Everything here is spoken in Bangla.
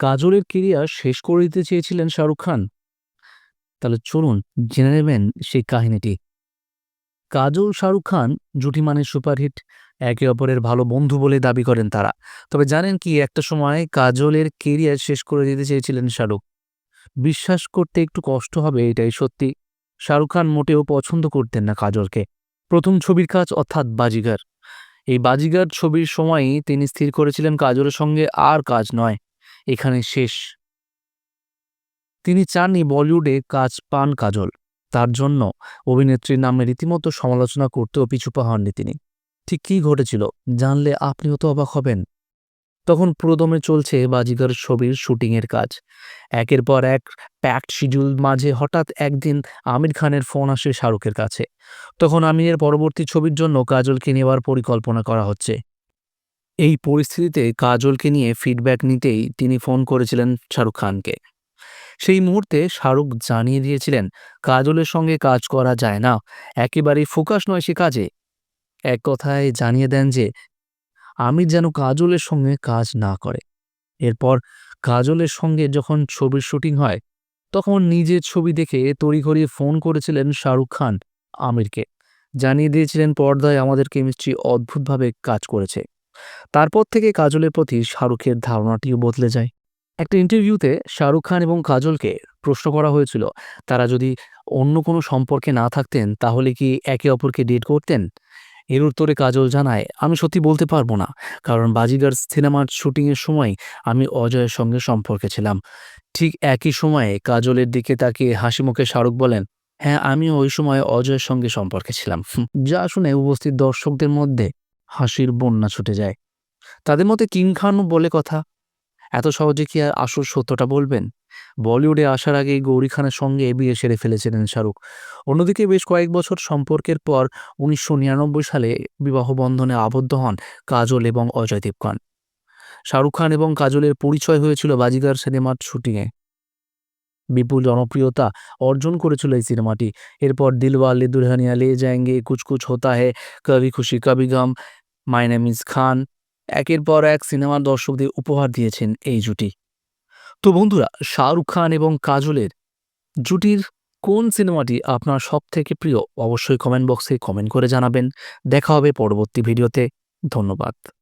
কাজলের কেরিয়ার শেষ করে দিতে চেয়েছিলেন শাহরুখ খান। তাহলে চলুন, জেনে নেবেন সেই কাহিনীটি। কাজল, শাহরুখ খান জুটি মানে সুপারহিট একে অপরের ভালো বন্ধু বলে দাবি করেন তারা। তবে জানেন কি, একটা সময় কাজলের কেরিয়ার শেষ করে দিতে চেয়েছিলেন শাহরুখ। বিশ্বাস করতে একটু কষ্ট হবে, এটাই সত্যি। শাহরুখ খান মোটেও পছন্দ করতেন না কাজলকে। প্রথম ছবির কাজ অর্থাৎ বাজিগার। এই বাজিগার ছবির সময়ই তিনি স্থির করেছিলেন কাজলের সঙ্গে, আর কাজ নয়। এখানে শেষ। তিনি চাননি বলিউডে কাজ পান কাজল। তার জন্য অভিনেত্রীর নামে রীতিমতো সমালোচনা করতেও পিছুপা হননি তিনি। ঠিক কী ঘটেছিল, জানলে আপনিও তো অবাক হবেন। তখন প্রদমে চলছে বাজিগর ছবির শুটিংয়ের কাজ। একের পর এক প্যাকড শিডিউল মাঝে হঠাৎ একদিন আমির খানের ফোন আসে শাহরুখের কাছে। তখন আমিরের পরবর্তী ছবির জন্য কাজলকে নেওয়ার পরিকল্পনা করা হচ্ছে। এই পরিস্থিতিতে কাজলকে নিয়ে ফিডব্যাক নিতেই তিনি ফোন করেছিলেন শাহরুখ খানকে। সেই মুহূর্তে শাহরুখ জানিয়ে দিয়েছিলেন, কাজলের সঙ্গে কাজ করা যায় না, একেবারেই ফোকাস নয় সে কাজে। এক কথায় জানিয়ে দেন যে, আমি যেন কাজলের সঙ্গে কাজ না করে। এরপর কাজলের সঙ্গে যখন ছবির শুটিং হয়, তখন নিজের ছবি দেখে তড়িঘড়ি ফোন করেছিলেন শাহরুখ খান, আমিরকে। জানিয়ে দিয়েছিলেন, পর্দায় আমাদের কেমিস্ট্রি অদ্ভুতভাবে কাজ করেছে। তারপর থেকে কাজলের প্রতি শাহরুখের ধারণাটিও বদলে যায়। একটা ইন্টারভিউতে শাহরুখ খান এবং কাজলকে প্রশ্ন করা হয়েছিল, তারা যদি অন্য কোনো সম্পর্কে না থাকতেন, তাহলে কি একে অপরকে ডেট করতেন? এর উত্তরে কাজল জানায়, আমি সত্যি বলতে পারব না, কারণ বাজিগার সিনেমার শুটিংয়ের সময় আমি অজয়ের সঙ্গে সম্পর্কে ছিলাম। ঠিক একই সময়ে কাজলের দিকে তাকিয়ে হাসি মুখে শাহরুখ বলেন হ্যাঁ আমিও ওই সময় অজয়ের সঙ্গে সম্পর্কে ছিলাম। যা শুনে উপস্থিত দর্শকদের মধ্যে হাসির বন্যা ছুটে যায়। তাদের মতে কিং খানও বলে কথা। এত সহজে কি আর আসল সত্যটা বলবেন? বলিউডে আসার আগেই গৌরী খানের সঙ্গে বিয়ে সেরে ফেলেছিলেন শাহরুখ। অন্যদিকে বেশ কয়েক বছর সম্পর্কের পর উনিশশো নিরানব্বই সালে বিবাহ বন্ধনে আবদ্ধ হন কাজল এবং অজয় দেবগন। শাহরুখ খান এবং কাজলের পরিচয় হয়েছিল বাজিগার সিনেমার শুটিংয়ে। বিপুল জনপ্রিয়তা অর্জন করেছিল এই সিনেমাটি। এরপর দিলওয়ালে দুলহানিয়া লে যায়েঙ্গে কুছ হোতা হে কবি খুশি কবি গম মাই নেম ইজ খান। একের পর এক সিনেমার দর্শকদের উপহার দিয়েছেন এই জুটি। তো বন্ধুরা, শাহরুখ খান এবং কাজলের জুটির কোন সিনেমাটি আপনার সব থেকে প্রিয়, অবশ্যই কমেন্ট বক্সে কমেন্ট করে জানাবেন। দেখা হবে পরবর্তী ভিডিওতে। ধন্যবাদ।